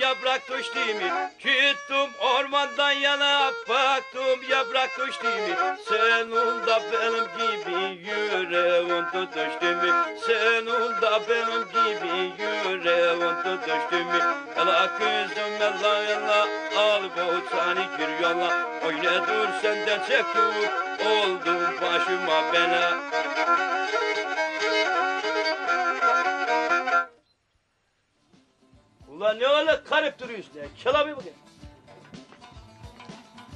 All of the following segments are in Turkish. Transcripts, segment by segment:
yaprak düştü mü? Gittim ormandan yana baktım yaprak düştü mü? Senin de benim gibi yüreğin tutuştu mu? Senin de benim gibi yüreğin tutuştu mu? Ela kızım ela ela al bu seni gir yola Oyna dur senden çektim oldum başıma bela Ulan ne öyle karıp duruyorsun ya? Çal abi bakayım.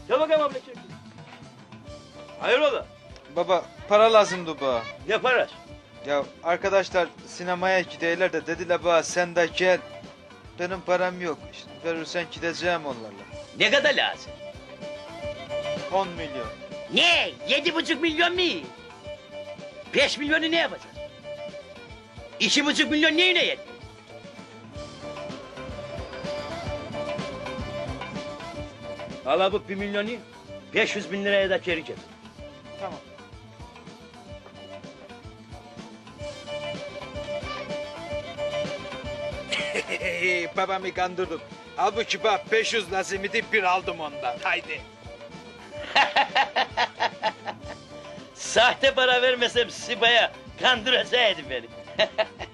Çal bakayım abla çek. Hayrola? Baba para lazımdı bana. Ne parası? Ya arkadaşlar sinemaya gidiyorlar da dediler bana sen de gel. Benim param yok. İşte verirsen gideceğim onlarla. Ne kadar lazım? 10 milyon. Ne? Yedi buçuk milyon mu? Beş milyonu ne yapacağız? İki buçuk milyon neyine yetti? Hala bu bir milyonu 500 bin liraya da geri getir. Tamam. Babamı kandırdım. Halbuki bak 500 lazım idi bir aldım ondan. Haydi. Sahte para vermesem Siba'ya kandıracaktı beni.